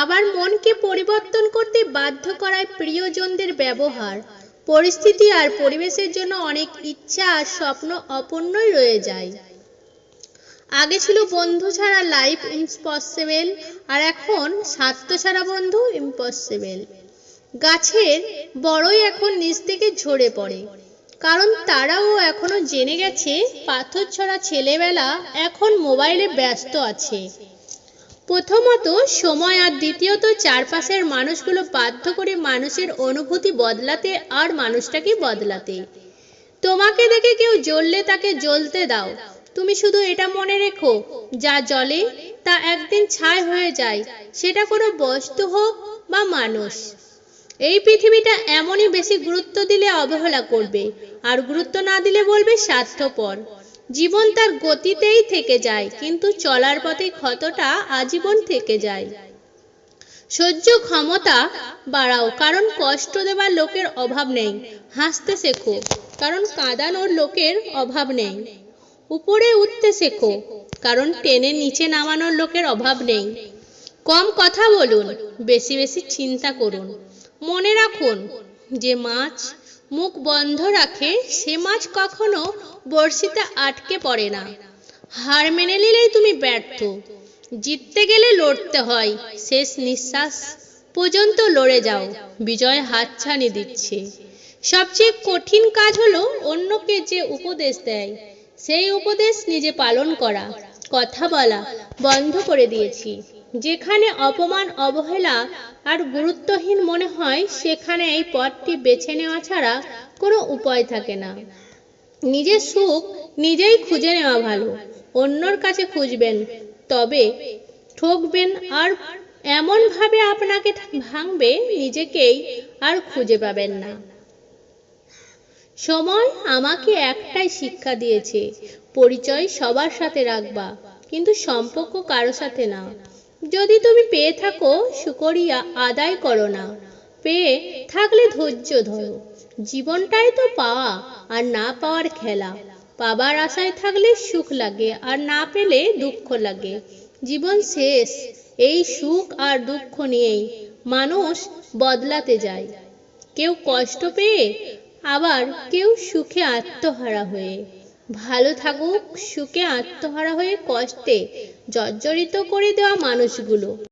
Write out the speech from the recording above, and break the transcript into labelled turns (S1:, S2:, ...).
S1: আবার মনকে পরিবর্তন করতে বাধ্য করায় প্রিয়জনদের ব্যবহার। পরিস্থিতি আর পরিবেশের জন্য অনেক ইচ্ছা আর স্বপ্ন অপূর্ণই রয়ে যায়। আগে ছিল বন্ধু ছাড়া লাইফ ইম্পসিবল আর এখন স্বার্থ ছাড়া বন্ধু ইম্পসিবল গাছের বড়ই এখন নিচ থেকে ঝরে পড়ে। কারণ তারাও এখনও জেনে গেছে, পাথর ছড়া ছেলেবেলা এখন মোবাইলে ব্যস্ত আছে। প্রথমত, সময় আর দ্বিতীয়ত চারপাশের মানুষগুলো বাধ্য করে মানুষের অনুভূতি বদলাতে আর মানুষটাকে বদলাতে। তোমাকে দেখে কেউ জ্বললে তাকে জ্বলতে দাও। তুমি শুধু এটা মনে রেখো, যা জ্বলে তা একদিন ছাই হয়ে যায়, সেটা কোনো বস্তু হোক বা মানুষ। এই পৃথিবীটা এমনই বেশি গুরুত্ব দিলে অবহেলা করবে, আর গুরুত্ব না দিলে বলবে স্বার্থপর। জীবন তার গতিতেই থেকে যায়, কিন্তু চলার পথে ক্ষতটা আজীবন থেকে যায়। সহ্য ক্ষমতা বাড়াও, কারণ কষ্ট দেওয়ার লোকের অভাব নেই। হাসতে শেখো, কারণ কাঁদানোর লোকের অভাব নেই। উপরে উঠতে শেখো, কারণ টেনে নিচে নামানোর লোকের অভাব নেই। কম কথা বলুন, বেশি বেশি চিন্তা করুন। মনে রাখুন, যে মাছ মুখ বন্ধ রাখে, সে মাছ কখনো বড়শিতে আটকে পড়ে না। হার মেনে নিলেই তুমি ব্যর্থ। জিততে গেলে লড়তে হয়, শেষ নিঃশ্বাস পর্যন্ত লড়ে যাও, বিজয় হাতছানি দিচ্ছে। সবচেয়ে কঠিন কাজ হলো অন্যকে যে উপদেশ দেয়, সেই উপদেশ নিজে পালন করা। কথা বলা, বন্ধ করে দিয়েছি। যেখানে অপমান, অবহেলা আর গুরুত্বহীন মনে হয়, সেখানে এই পথটি বেছে নেওয়া ছাড়া কোনো উপায় থাকে না। নিজের সুখ নিজেই খুঁজে নেওয়া ভালো। অন্যর কাছে খুঁজবেন, তবে ঠকবেন আর এমনভাবে আপনাকে ভাঙবে নিজেকেই আর খুঁজে পাবেন না। সময় আমাকে একটাই শিক্ষা দিয়েছে, পরিচয় সবার সাথে রাখবা, কিন্তু সম্পর্ক কারও সাথে না। যদি তুমি পেয়ে থাকো, শুকরিয়া আদায় করো না। পেয়ে থাকলে ধৈর্য ধরো। জীবনটাই তো পাওয়া আর না পাওয়ার খেলা। পাবার আশায় থাকলে সুখ লাগে আর না পেলে দুঃখ লাগে। জীবন শেষ, এই সুখ আর দুঃখ নিয়েই মানুষ বদলাতে যায়। কেউ কষ্ট পেয়ে, আবার কেউ সুখে আত্মহারা হয়ে। ভালো থাকুক সুখে আত্মহারা হয়ে কষ্টে জর্জরিত করে দেওয়া মানুষগুলো।